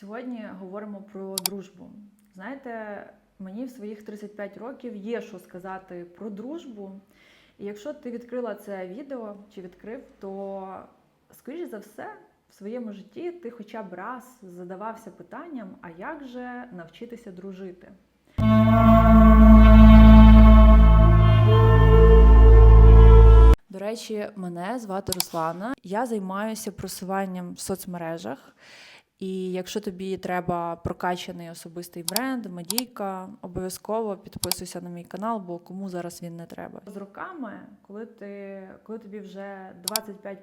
Сьогодні говоримо про дружбу. Знаєте, мені в своїх 35 років є що сказати про дружбу. І якщо ти відкрила це відео чи відкрив, то, скоріш за все, в своєму житті ти хоча б раз задавався питанням, а як же навчитися дружити? До речі, мене звати Руслана. Я займаюся просуванням в соцмережах. І якщо тобі треба прокачаний особистий бренд, медійка, обов'язково підписуйся на мій канал, бо кому зараз він не треба. З роками, коли ти коли тобі вже 25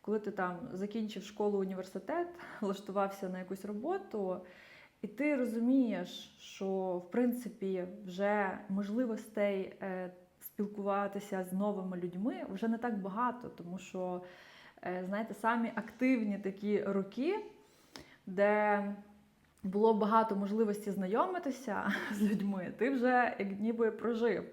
коли ти там закінчив школу, університет, влаштувався на якусь роботу, і ти розумієш, що в принципі вже можливостей е, спілкуватися з новими людьми вже не так багато, тому що, е, знаєте, самі активні такі роки, де було багато можливості знайомитися з людьми, ти вже як ніби прожив.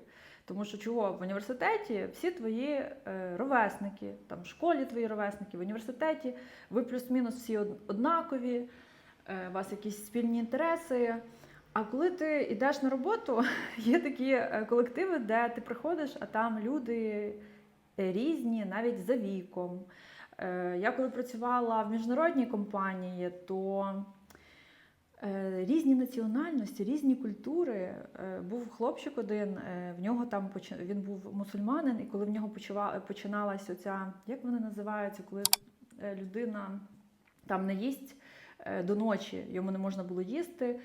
Тому що чого в університеті всі твої е, ровесники, там в школі твої ровесники, в університеті ви плюс-мінус всі однакові, е, у вас якісь спільні інтереси. А коли ти йдеш на роботу, є такі е, колективи, де ти приходиш, а там люди е, різні, навіть за віком. Е, Я коли працювала в міжнародній компанії, то е, різні національності, різні культури. Е, Був хлопчик один, в нього там він був мусульманин, і коли в нього починалася оця, як вони називаються, коли людина там не їсть до ночі, йому не можна було їсти.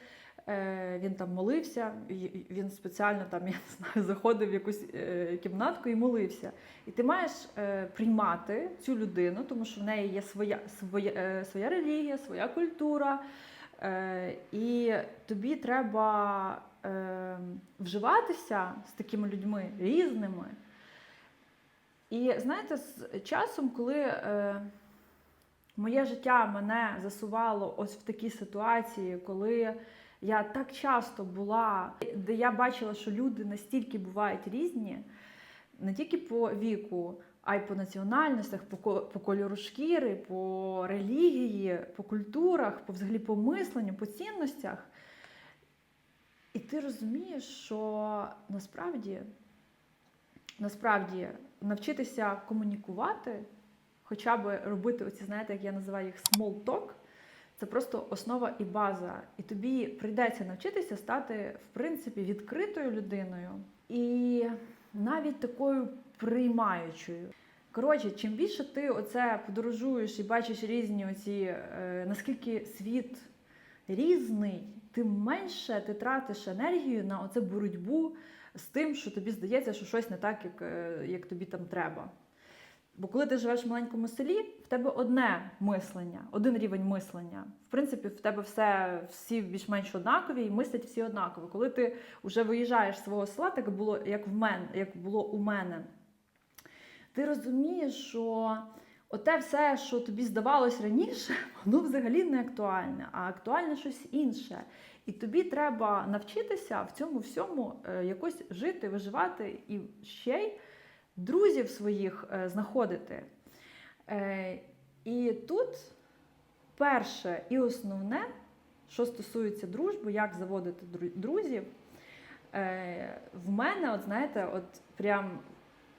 Е, Він там молився, він спеціально там, я не знаю, заходив в якусь е, кімнатку і молився. І ти маєш е, приймати цю людину, тому що в неї є своя, своя, своя релігія, своя культура. І тобі треба вживатися з такими людьми різними. І знаєте, з часом, коли моє життя мене засувало ось в такі ситуації, коли я так часто була, де я бачила, що люди настільки бувають різні, не тільки по віку, а й по національностях, по, кольору шкіри, по релігії, по культурах, по взагалі по мисленню, по цінностях. І ти розумієш, що насправді, насправді навчитися комунікувати, хоча б робити оці, знаєте, як я називаю їх small talk, це просто основа і база. І тобі прийдеться навчитися стати, в принципі, відкритою людиною і навіть такою приймаючою. Коротше, чим більше ти оце подорожуєш і бачиш різні оці, е, наскільки світ різний, тим менше ти тратиш енергію на оце боротьбу з тим, що тобі здається, що щось не так, як, е, як тобі там треба. Бо коли ти живеш в маленькому селі, в тебе одне мислення, один рівень мислення. В принципі, в тебе все всі більш-менш однакові і мислять всі однаково. Коли ти вже виїжджаєш з свого села, так було як в мене, як було у мене. Ти розумієш, що оте все, що тобі здавалось раніше, воно взагалі не актуальне, а актуальне щось інше. І тобі треба навчитися в цьому всьому е, якось жити, виживати і ще й друзів своїх е, знаходити. Е, І тут перше і основне, що стосується дружби, як заводити друзів, е, в мене, от знаєте, от прям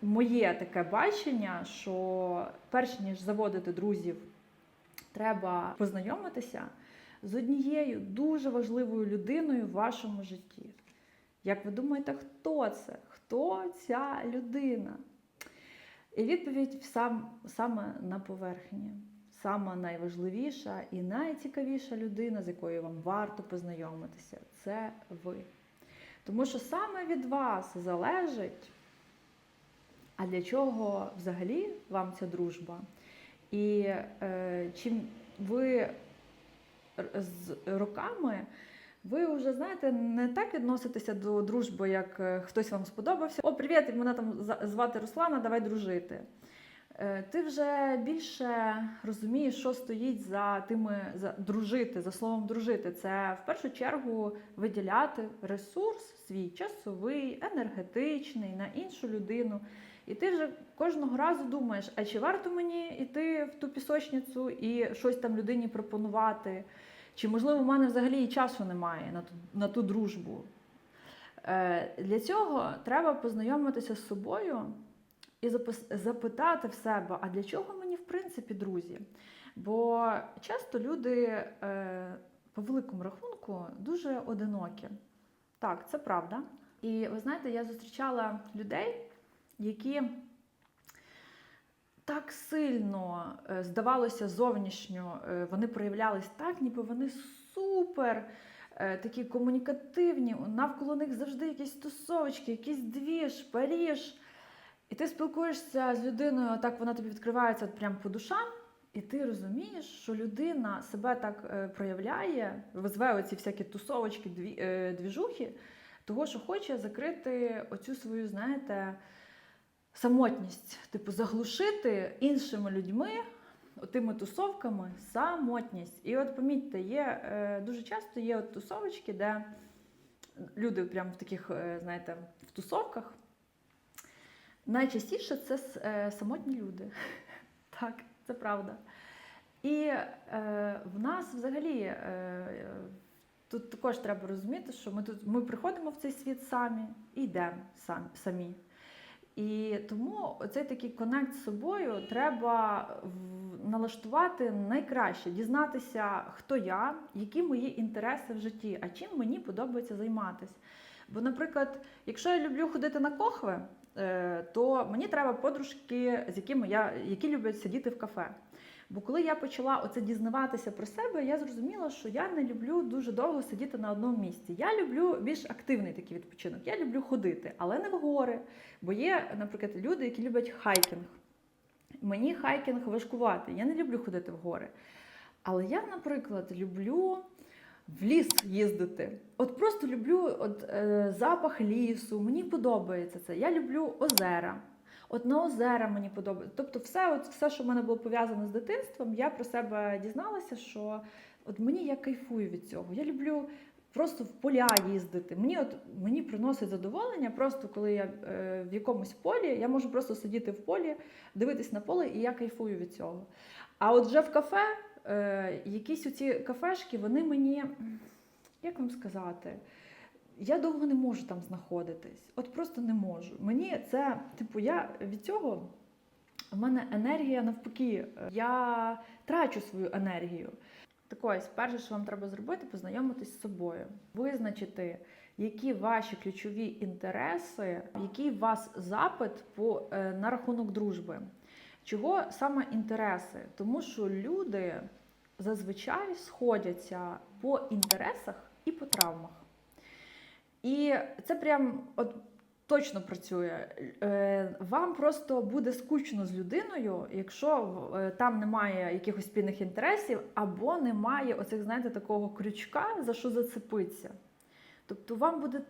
моє таке бачення, що перш ніж заводити друзів, треба познайомитися з однією дуже важливою людиною в вашому житті. Як ви думаєте, хто це? Хто ця людина? І відповідь сам, саме на поверхні. Сама найважливіша і найцікавіша людина, з якою вам варто познайомитися, це ви. Тому що саме від вас залежить, а для чого взагалі вам ця дружба? І е, чим ви з роками ви вже знаєте, не так відноситеся до дружби, як е, хтось вам сподобався. О, привіт, мене там звати Руслана, давай дружити. Е, Ти вже більше розумієш, що стоїть за тими за дружити, за словом дружити. Це в першу чергу виділяти ресурс свій часовий, енергетичний на іншу людину. І ти вже кожного разу думаєш, а чи варто мені йти в ту пісочницю і щось там людині пропонувати? Чи, можливо, в мене взагалі і часу немає на ту, на ту дружбу. Е, Для цього треба познайомитися з собою і запитати в себе, а для чого мені, в принципі, друзі? Бо часто люди е, по великому рахунку дуже одинокі. Так, це правда. І ви знаєте, я зустрічала людей, які так сильно е, здавалося зовнішньо, е, вони проявлялись так, ніби вони супер е, такі комунікативні, навколо них завжди якісь тусовочки, якийсь двіж, Паріж. І ти спілкуєшся з людиною, так вона тобі відкривається от прямо по душам, і ти розумієш, що людина себе так проявляє, визве оці всякі тусовочки, дві, двіжухи, того, що хоче закрити оцю свою, знаєте, самотність, типу, заглушити іншими людьми, тими тусовками, самотність. І от помітьте, є е, дуже часто є от тусовочки, де люди прямо в таких, е, знаєте, в тусовках. Найчастіше це е, самотні люди. Так, це правда. І е, в нас взагалі е, тут також треба розуміти, що ми тут ми приходимо в цей світ самі і йдемо самі. І тому цей такий конект з собою треба налаштувати найкраще, дізнатися, хто я, які мої інтереси в житті, а чим мені подобається займатися. Бо, наприклад, якщо я люблю ходити на кохви, е, то мені треба подружки, з якими я, які люблять сидіти в кафе. Бо коли я почала оце дізнаватися про себе, я зрозуміла, що я не люблю дуже довго сидіти на одному місці. Я люблю більш активний такий відпочинок. Я люблю ходити, але не в гори. Бо є, наприклад, люди, які люблять хайкінг. Мені хайкінг важкувати. Я не люблю ходити в гори. Але я, наприклад, люблю в ліс їздити. От просто люблю от, е, запах лісу, мені подобається це. Я люблю озера. От на озера мені подобається. Тобто, все, от, все, що в мене було пов'язано з дитинством, я про себе дізналася, що от мені я кайфую від цього. Я люблю просто в поля їздити. Мені от мені приносить задоволення, просто коли я е, в якомусь полі, я можу просто сидіти в полі, дивитись на поле, і я кайфую від цього. А от вже в кафе, е, якісь оці кафешки, вони мені, як вам сказати, я довго не можу там знаходитись. От просто не можу. Мені це, типу, я від цього. У мене енергія навпаки, е, я трачу свою енергію. Так ось, перше, що вам треба зробити, познайомитись з собою, визначити, які ваші ключові інтереси, який у вас запит по, е, на рахунок дружби. Чого саме інтереси? Тому що люди зазвичай сходяться по інтересах і по травмах. І це прям от точно працює. Е, Вам просто буде скучно з людиною, якщо е, там немає якихось спільних інтересів, або немає оцих, знаєте, такого крючка, за що зацепитися. Тобто вам буде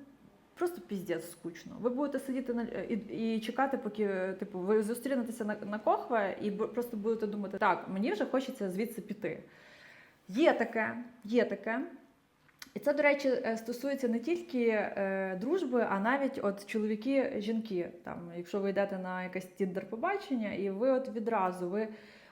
просто піздець скучно. Ви будете сидіти на і, і чекати, поки е, типу ви зустрінетеся на, на кохве, і просто будете думати, так, мені вже хочеться звідси піти. Є таке, є таке. І це, до речі, е, стосується не тільки е, дружби, а навіть от чоловіки, жінки. Там, якщо ви йдете на якесь тіндер побачення, і ви от відразу, ви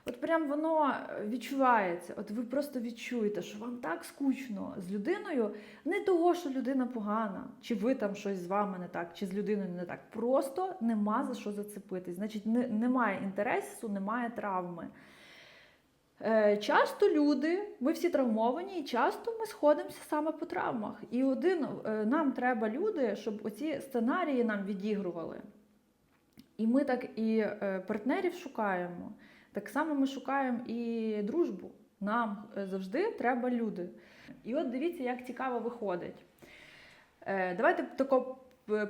от прям воно відчувається. От ви просто відчуєте, що вам так скучно з людиною, не того, що людина погана, чи ви там щось з вами не так, чи з людиною не так. Просто нема за що зацепитись. Значить, не, немає інтересу, немає травми. Е, Часто люди, ми всі травмовані, і часто ми сходимося саме по травмах. І один е, нам треба люди, щоб оці сценарії нам відігрували. І ми так і е, партнерів шукаємо. Так само ми шукаємо і дружбу. Нам завжди треба люди. І от дивіться, як цікаво виходить. Давайте тако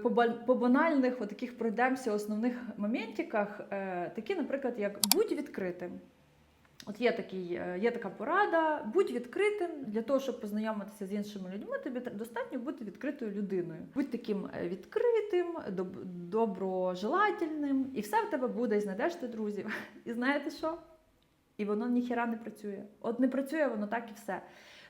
по ба- по банальних таких пройдемося основних моментиках, такі, наприклад, як будь відкритим. От є, такий, е, є така порада, будь відкритим для того, щоб познайомитися з іншими людьми, тобі достатньо бути відкритою людиною. Будь таким е, відкритим, доб- доброжелательним, і все в тебе буде, і знайдеш ти друзів. І знаєте що? І воно ніхіра не працює. От не працює воно так і все.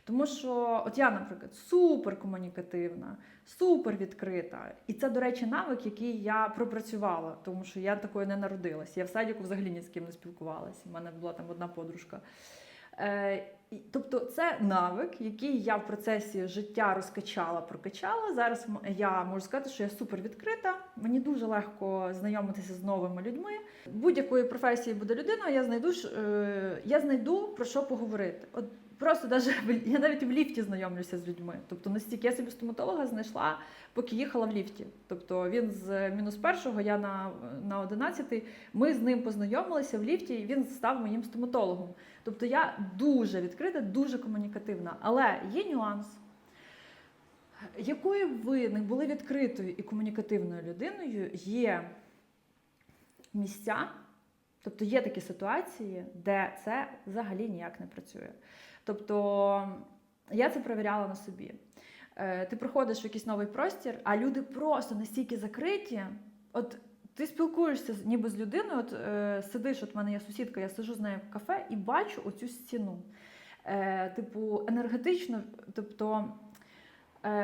Тому що, от я, наприклад, супер комунікативна, супер відкрита. І це, до речі, навик, який я пропрацювала, тому що я такою не народилась. Я в садіку взагалі ні з ким не спілкувалася. У мене була там одна подружка. Е, Тобто це навик, який я в процесі життя розкачала, прокачала. Зараз я можу сказати, що я супер відкрита. Мені дуже легко знайомитися з новими людьми. Будь-якої професії буде людина, я знайду е, я знайду про що поговорити. Просто даже я навіть в ліфті знайомлюся з людьми. Тобто настільки я собі стоматолога знайшла, поки їхала в ліфті. Тобто він з мінус першого, я на, на одинадцятий. Ми з ним познайомилися в ліфті, і він став моїм стоматологом. Тобто я дуже відкрита, дуже комунікативна. Але є нюанс. Якою б ви не були відкритою і комунікативною людиною, є місця, тобто є такі ситуації, де це взагалі ніяк не працює. Тобто я це перевіряла на собі. Е, Ти приходиш в якийсь новий простір, а люди просто настільки закриті. От ти спілкуєшся ніби з людиною, от е, сидиш, от в мене є сусідка, я сижу з нею в кафе і бачу оцю стіну. Е, типу, енергетично, тобто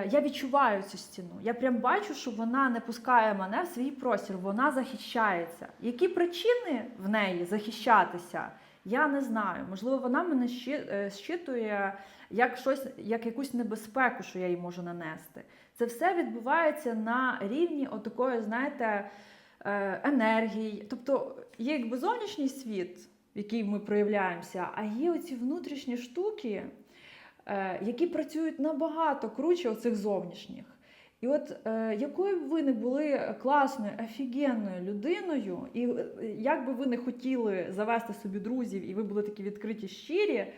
я відчуваю цю стіну. Я прям бачу, що вона не пускає мене в свій простір, вона захищається. Які причини в неї захищатися? Я не знаю. Можливо, вона мене е, щитує як щось, як якусь небезпеку, що я їй можу нанести. Це все відбувається на рівні отакої, знаєте, е, енергії. Тобто є якби зовнішній світ, в який ми проявляємося, а є оці внутрішні штуки, е, які працюють набагато круче оцих зовнішніх. І от е, якою б ви не були класною, офігенною людиною, і е, як би ви не хотіли завести собі друзів, і ви були такі відкриті щирі,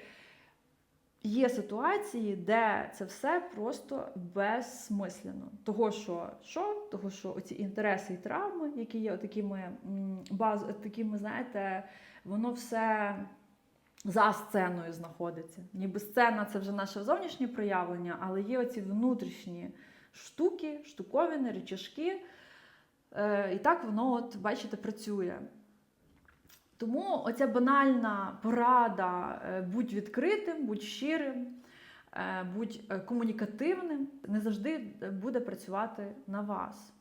є ситуації, де це все просто безсмислено. Того, що, що? Того, що оці інтереси і травми, які є такими баз, такими, знаєте, воно все за сценою знаходиться. Ніби сцена це вже наше зовнішнє проявлення, але є оці внутрішні штуки, штуковини, речашки. Е, і так воно, от, бачите, працює. Тому оця банальна порада е, будь відкритим, будь щирим, е, будь комунікативним, не завжди буде працювати на вас.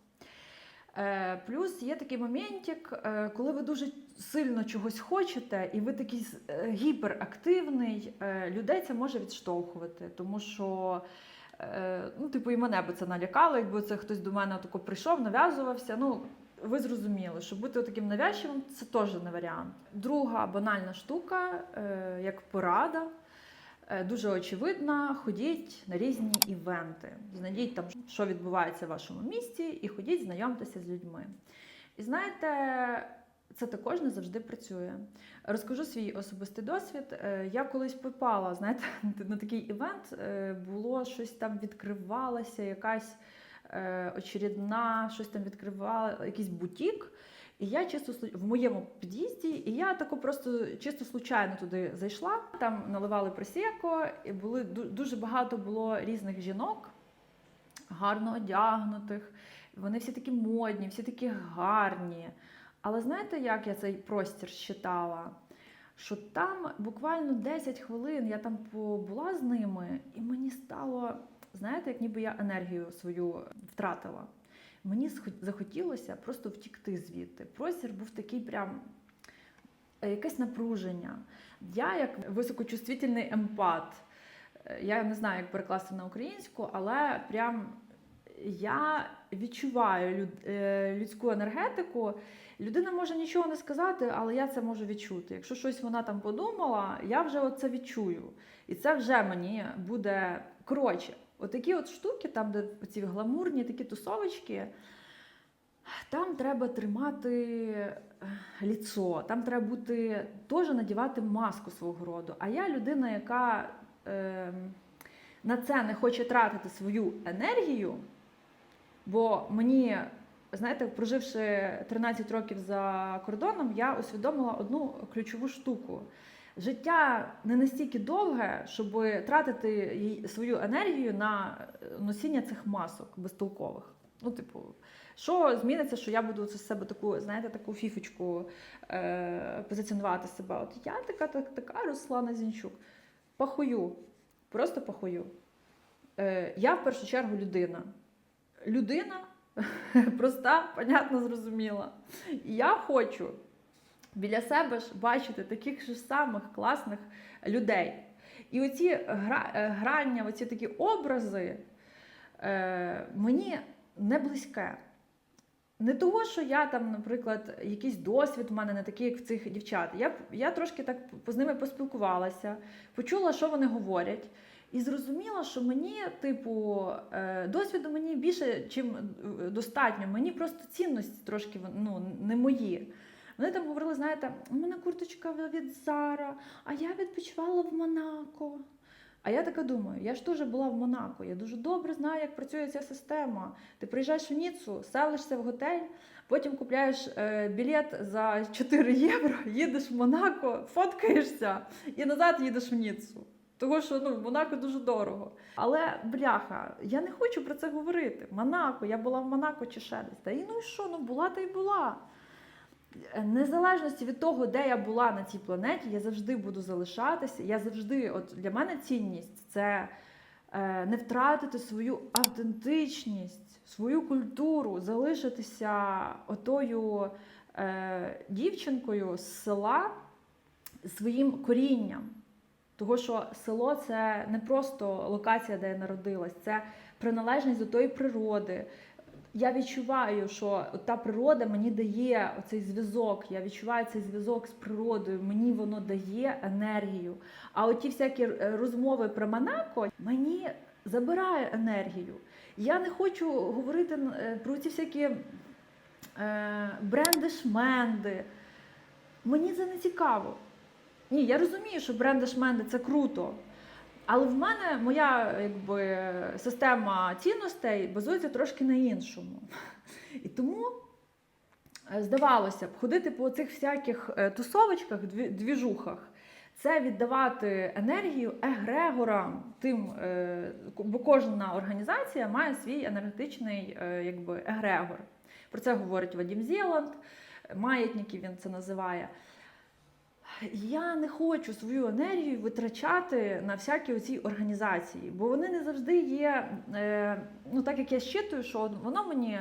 Е, Плюс є такий моментик, е, коли ви дуже сильно чогось хочете, і ви такий е, гіперактивний, людей це може відштовхувати, тому що. Ну, типу, і мене би це налякало, якби це хтось до мене тако прийшов, нав'язувався. Ну, ви зрозуміли, що бути таким навязчивим це теж не варіант. Друга банальна штука, як порада, дуже очевидна: ходіть на різні івенти. Знайдіть там, що відбувається в вашому місті, і ходіть, знайомтеся з людьми. І знаєте, це також не завжди працює. Розкажу свій особистий досвід. Е, Я колись попала, знаєте, на такий івент, е, було щось там відкривалося, якась е, очередна, щось там відкривала, якийсь бутік. І я чисто в моєму під'їзді, і я тако просто чисто случайно туди зайшла. Там наливали просеко, і були дуже багато було різних жінок, гарно одягнутих. Вони всі такі модні, всі такі гарні. Але знаєте, як я цей простір считала? Що там буквально 10 хвилин я там побула з ними, і мені стало, знаєте, як ніби я енергію свою втратила. Мені захотілося просто втікти звідти. Простір був такий прям е, якесь напруження. Я, як високочувствительний емпат, е, я не знаю, як перекласти на українську, але прям я відчуваю люд- е, людську енергетику. Людина може нічого не сказати, але я це можу відчути. Якщо щось вона там подумала, я вже це відчую. І це вже мені буде коротше. Отакі от штуки, там, де ці гламурні такі тусовочки, там треба тримати е, ліцо, там треба бути теж надівати маску свого роду. А я людина, яка е, на це не хоче тратити свою енергію, бо мені, знаєте, проживши 13 років за кордоном, я усвідомила одну ключову штуку. Життя не настільки довге, щоб тратити свою енергію на е, носіння цих масок безтолкових. Ну, типу, що зміниться, що я буду з себе таку, знаєте, таку фіфочку е, позиціонувати себе. От я така, так, така Руслана Зінчук. Пахую, просто пахую. Е, я в першу чергу людина. Людина проста, понятно, зрозуміла. Я хочу біля себе ж бачити таких ж самих класних людей. І оці гра, е, грання, оці такі образи е, мені не близьке. Не того, що я там, наприклад, якийсь досвід в мене не такий, як в цих дівчат. Я, я трошки так з ними поспілкувалася, почула, що вони говорять, і зрозуміла, що мені, типу, е, досвіду мені більше, чим е, достатньо. Мені просто цінності трошки ну, не мої. Вони там говорили, знаєте, у мене курточка від Зара, а я відпочивала в Монако. А я така думаю, я ж теж була в Монако, я дуже добре знаю, як працює ця система. Ти приїжджаєш в Ніццу, селишся в готель, потім купляєш е, білет за 4 євро, їдеш в Монако, фоткаєшся і назад їдеш в Ніццу. Того, що ну, в Монако дуже дорого. Але бляха, я не хочу про це говорити. Монако, я була в Монако чи ще десь. Та і ну і що, ну була та й була. Е, Незалежності від того, де я була на цій планеті, я завжди буду залишатися. Я завжди, от для мене цінність це е, не втратити свою автентичність, свою культуру, залишитися отою е, дівчинкою з села своїм корінням. Того, що село це не просто локація, де я народилась, це приналежність до тої природи. Я відчуваю, що та природа мені дає оцей зв'язок. Я відчуваю цей зв'язок з природою, мені воно дає енергію. А оті всякі е, розмови про Монако мені забирає енергію. Я не хочу говорити е, про ці всякі е, бренди шменди. Мені це не цікаво. Ні, я розумію, що бренди шменди це круто. Але в мене моя якби, система цінностей базується трошки на іншому. І тому, е, здавалося б, ходити по цих всяких е, тусовочках, двіжухах, це віддавати енергію егрегорам, тим, е, бо кожна організація має свій енергетичний якби, егрегор. Про це говорить Вадім Зєланд, маятників він це називає. Я не хочу свою енергію витрачати на всякі оці організації, бо вони не завжди є. Е, ну так як я щитую, що воно мені,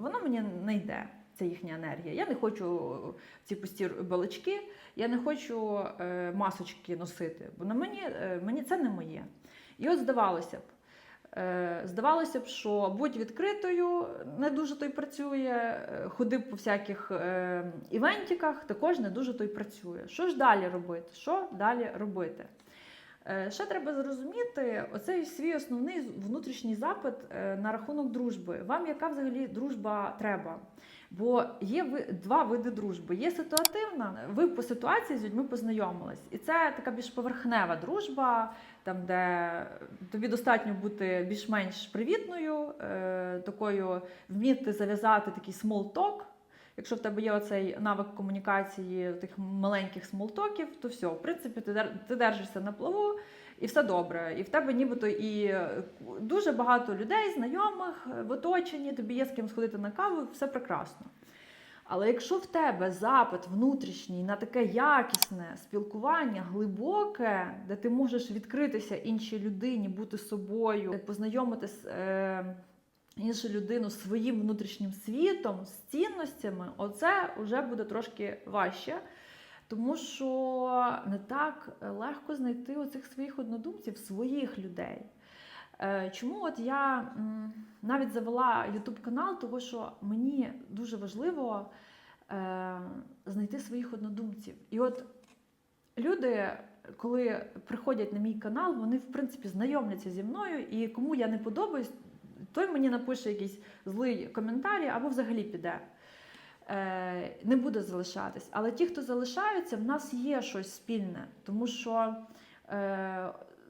воно мені не йде. Це їхня енергія. Я не хочу ці пусті балачки, я не хочу е, масочки носити, бо на мені, е, мені це не моє. І от здавалося б, Здавалося б, що будь відкритою, не дуже той працює. е, Ходив по всяких е, івентіках, також не дуже той працює. Що ж далі робити? Що далі робити? Е, Ще треба зрозуміти оцей свій основний внутрішній запит е, на рахунок дружби. Вам яка взагалі дружба треба? Бо є два види дружби. Є ситуативна, ви по ситуації з людьми познайомились. І це така більш поверхнева дружба, там, де тобі достатньо бути більш-менш привітною, е, такою вміти зав'язати такий talk. Якщо в тебе є оцей навик комунікації тих маленьких смолтоків, то все, в принципі, ти, ти держишся на плаву і все добре. І в тебе нібито і дуже багато людей, знайомих в оточенні, тобі є з ким сходити на каву, все прекрасно. Але якщо в тебе запит внутрішній на таке якісне спілкування, глибоке, де ти можеш відкритися іншій людині, бути собою, познайомити з е, іншу людину своїм внутрішнім світом, з цінностями, оце вже буде трошки важче. Тому що не так легко знайти оцих своїх однодумців, своїх людей. Е, Чому от я навіть завела YouTube канал, тому що мені дуже важливо е, знайти своїх однодумців. І от люди, коли приходять на мій канал, вони в принципі знайомляться зі мною, і кому я не подобаюсь, той мені напише якийсь злий коментар або взагалі піде. Е, Не буде залишатись. Але ті, хто залишаються, в нас є щось спільне, тому що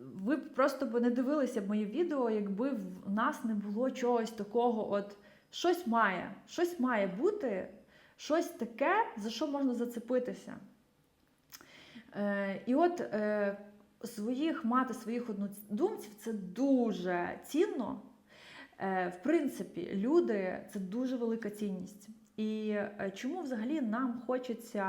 ви б просто б не дивилися б моє відео, якби в нас не було чогось такого, от щось має, щось має бути, щось таке, за що можна зацепитися. Е, і от е, своїх мати своїх однодумців це дуже цінно. Е, в принципі, люди це дуже велика цінність. І е, чому взагалі нам хочеться,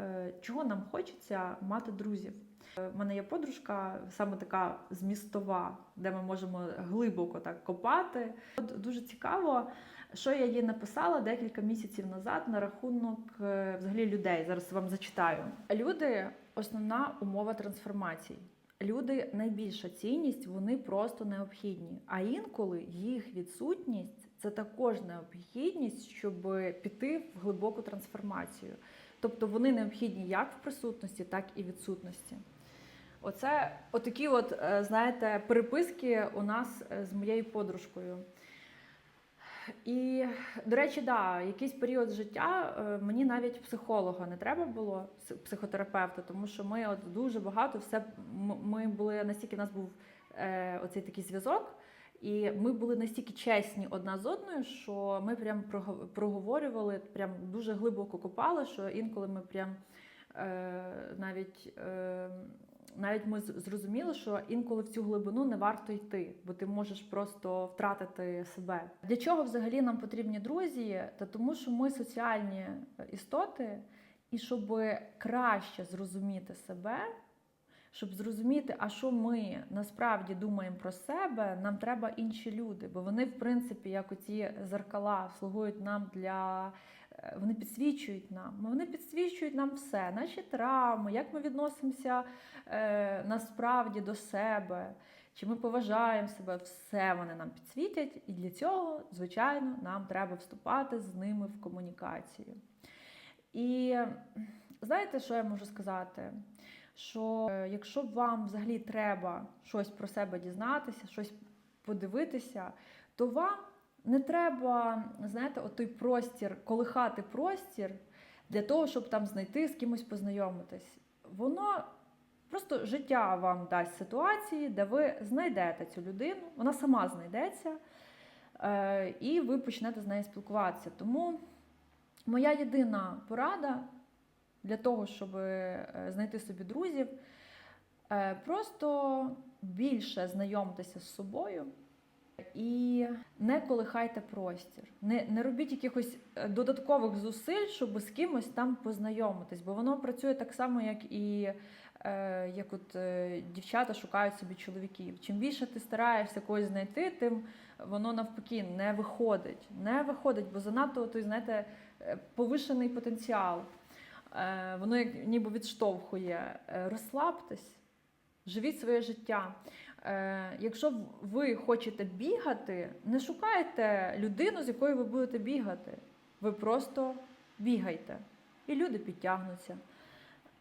е, чого нам хочеться мати друзів? В мене є подружка, саме така змістова, де ми можемо глибоко так копати. От дуже цікаво, що я їй написала декілька місяців назад на рахунок е, взагалі людей. Зараз вам зачитаю. Люди основна умова трансформацій. люди найбільша цінність, вони просто необхідні. А інколи їх відсутність це також необхідність, щоб піти в глибоку трансформацію. Тобто вони необхідні як в присутності, так і відсутності. Оце отакі, от, е, знаєте, переписки у нас е, з моєю подружкою. І, до речі, да, якийсь період життя е, мені навіть психолога не треба було, психотерапевта, тому що ми от дуже багато все ми були настільки в нас був е, оцей такий зв'язок, і ми були настільки чесні одна з одною, що ми прям прого- проговорювали, прям дуже глибоко копали, що інколи ми прям е, навіть. Е, навіть ми зрозуміли, що інколи в цю глибину не варто йти, бо ти можеш просто втратити себе. Для чого взагалі нам потрібні друзі? Та тому, що ми соціальні е, істоти, і щоб краще зрозуміти себе, щоб зрозуміти, а що ми насправді думаємо про себе, нам треба інші люди, бо вони, в принципі, як оці зеркала слугують нам для. Вони підсвічують нам, вони підсвічують нам все, наші травми, як ми відносимося е, насправді до себе, чи ми поважаємо себе, все вони нам підсвітять, і для цього, звичайно, нам треба вступати з ними в комунікацію. І знаєте, що я можу сказати? Що е, якщо вам взагалі треба щось про себе дізнатися, щось подивитися, то вам не треба, знаєте, от той простір, колихати простір для того, щоб там знайти з кимось познайомитись. Воно Просто життя вам дасть ситуації, де ви знайдете цю людину, вона сама знайдеться, е, і ви почнете з нею спілкуватися. Тому моя єдина порада для того, щоб е, знайти собі друзів, е, просто більше знайомтеся з собою. І не колихайте простір, не, не робіть якихось е, додаткових зусиль, щоб з кимось там познайомитись, бо воно працює так само, як і е, як от е, дівчата шукають собі чоловіків. Чим більше ти стараєшся когось знайти, тим воно навпаки не виходить. Не виходить, бо занадто той, знаєте, е, повишений потенціал. Е, воно як ніби відштовхує. Е, розслабтесь, живіть своє життя. Е, якщо ви хочете бігати, не шукайте людину, з якою ви будете бігати. Ви просто бігайте, і люди підтягнуться.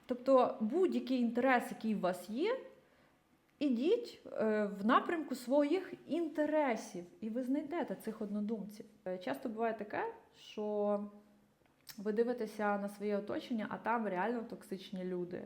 Тобто будь-який інтерес, який у вас є, ідіть е, в напрямку своїх інтересів, і ви знайдете цих однодумців. Е, Часто буває таке, що ви дивитеся на своє оточення, а там реально токсичні люди.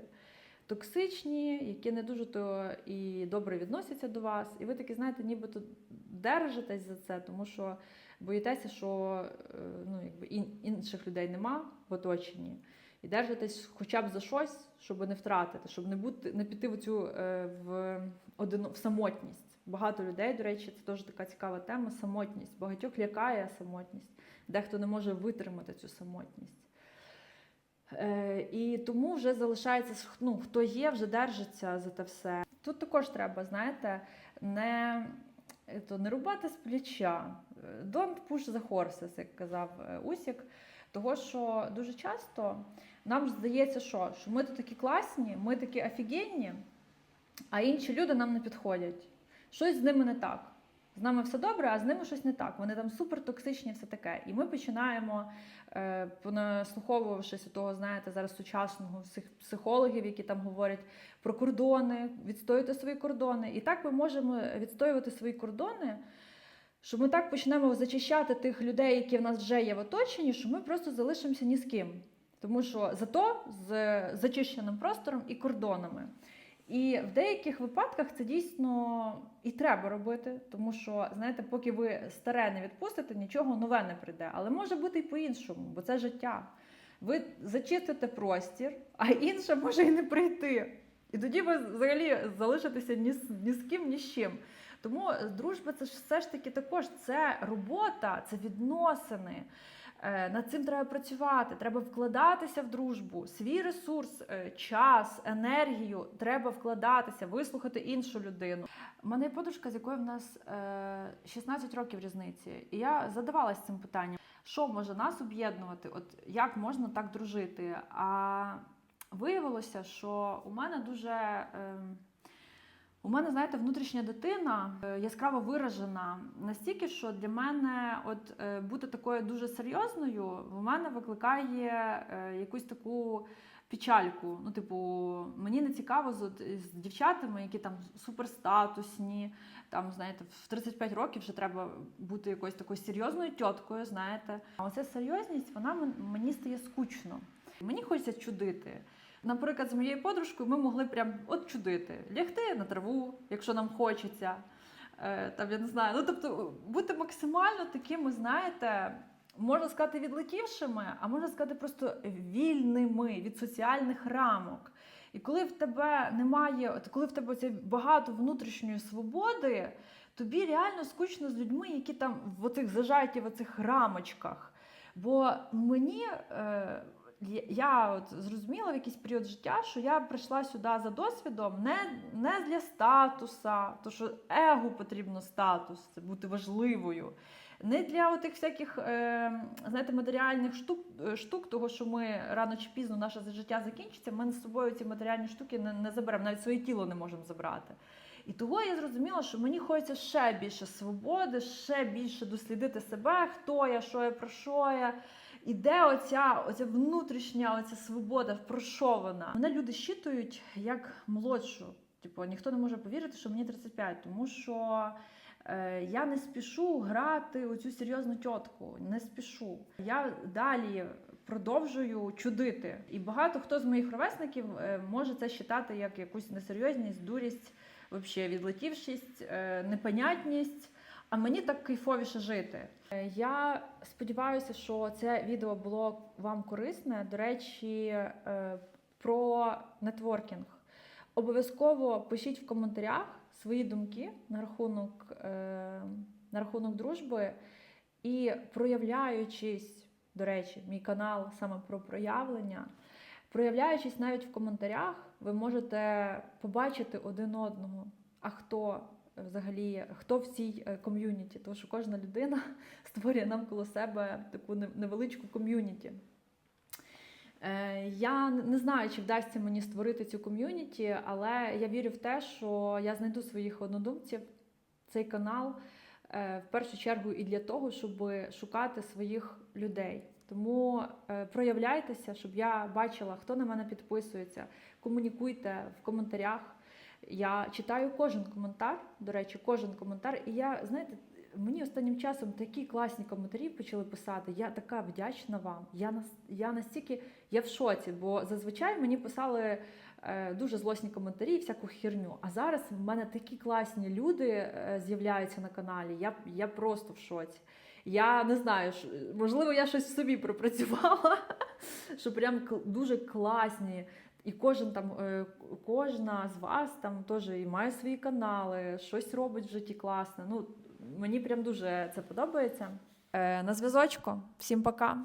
Токсичні, які не дуже то і добре відносяться до вас, і ви такі, знаєте, нібито держитесь за це, тому що боїтеся, що е, ну, якби інших людей нема в оточенні і держитесь хоча б за щось, щоб не втратити, щоб не бути, не піти в цю е, в в самотність. Багато людей, до речі, це теж така цікава тема. Самотність. Багатьох лякає самотність. Дехто не може витримати цю самотність. Е, і тому вже залишається, ну, хто є, вже держиться за те все. Тут також треба, знаєте, не, то, не рубати з плеча. Don't push the horses, як казав е, Усік. Того, що дуже часто нам здається, що, що ми тут такі класні, ми такі офігенні, а інші люди нам не підходять. Щось з ними не так. З нами все добре, а з ними щось не так. Вони там супер токсичні, все таке. І ми починаємо, е, понаслуховувавшись того, знаєте, зараз сучасного психологів, які там говорять про кордони, відстоювати свої кордони. І так ми можемо відстоювати свої кордони що ми так почнемо зачищати тих людей, які в нас вже є в оточенні, що ми просто залишимося ні з ким. Тому що зато з зачищеним простором і кордонами. І в деяких випадках це дійсно і треба робити, тому що, знаєте, поки ви старе не відпустите, нічого нове не прийде. Але може бути і по-іншому, бо це життя. Ви зачистите простір, а інше може і не прийти. І тоді ви взагалі залишитеся ні з, ні з ким, ні з чим. Тому дружба це ж все ж таки також це робота, це відносини. Е, Над цим треба працювати, треба вкладатися в дружбу, свій ресурс, е, час, енергію треба вкладатися, вислухати іншу людину. У мене є подружка, з якою в нас е, 16 років різниці, і я задавалася цим питанням, що може нас об'єднувати, от як можна так дружити. А виявилося, що у мене дуже. У мене, знаєте, внутрішня дитина е, яскраво виражена настільки, що для мене, от е, бути такою дуже серйозною, в мене викликає е, якусь таку печальку. Ну, типу, мені не цікаво з, з дівчатами, які там суперстатусні, там, знаєте, в 35 років вже треба бути якоюсь такою серйозною тіткою, знаєте. А оця серйозність, вона мені стає скучно. Мені хочеться чудити. Наприклад, з моєю подружкою ми могли прям от чудити, лягти на траву, якщо нам хочеться. Е, Там я не знаю. Ну тобто бути максимально такими, знаєте, можна сказати, відлетівшими, а можна сказати, просто вільними від соціальних рамок. І коли в тебе немає, от коли в тебе багато внутрішньої свободи, тобі реально скучно з людьми, які там в оцих зажаті в оцих рамочках. Бо мені е, я- от зрозуміла в якийсь період життя, що я прийшла сюди за досвідом не, не для статуса, то що егу потрібно статус, це бути важливою. Не для отих всяких е, знаєте, матеріальних штук, е, штук, того, що ми рано чи пізно наше життя закінчиться, ми з собою ці матеріальні штуки не, не заберемо, навіть своє тіло не можемо забрати. І того я зрозуміла, що мені хочеться ще більше свободи, ще більше дослідити себе, хто я, що я, про що я. І де оця, оця внутрішня оця свобода, про вона? Мене люди щитують як молодшу. Типу, ніхто не може повірити, що мені 35, тому що е, я не спішу грати оцю серйозну тітку. Не спішу. Я далі продовжую чудити. І багато хто з моїх ровесників е, може це вважати як якусь несерйозність, дурість, взагалі відлетівшість, е, непонятність. А мені так кайфовіше жити. Е, Я сподіваюся, що це відео було вам корисне. До речі, е, про нетворкінг. Обов'язково пишіть в коментарях свої думки на рахунок, е, на рахунок дружби і проявляючись, до речі, мій канал саме про проявлення. Проявляючись навіть в коментарях, ви можете побачити один одного. А хто взагалі, хто в цій е, ком'юніті? Тому що кожна людина створює навколо себе таку невеличку ком'юніті. Е, Я не знаю, чи вдасться мені створити цю ком'юніті, але я вірю в те, що я знайду своїх однодумців. Цей канал е, в першу чергу і для того, щоб шукати своїх людей. Тому проявляйтеся, щоб я бачила, хто на мене підписується. Комунікуйте в коментарях. Я читаю кожен коментар, до речі, кожен коментар. І я, знаєте, мені останнім часом такі класні коментарі почали писати. Я така вдячна вам. Я нас, я настільки я в шоці, бо зазвичай мені писали е, дуже злосні коментарі і всяку херню. А зараз в мене такі класні люди е, з'являються на каналі. Я, я просто в шоці. Я не знаю, можливо, я щось в собі пропрацювала, що прям дуже класні. І кожен там, е, кожна з вас там теж і має свої канали, щось робить в житті класне. Ну, мені прям дуже це подобається. Е, на зв'язочку. Всім пока.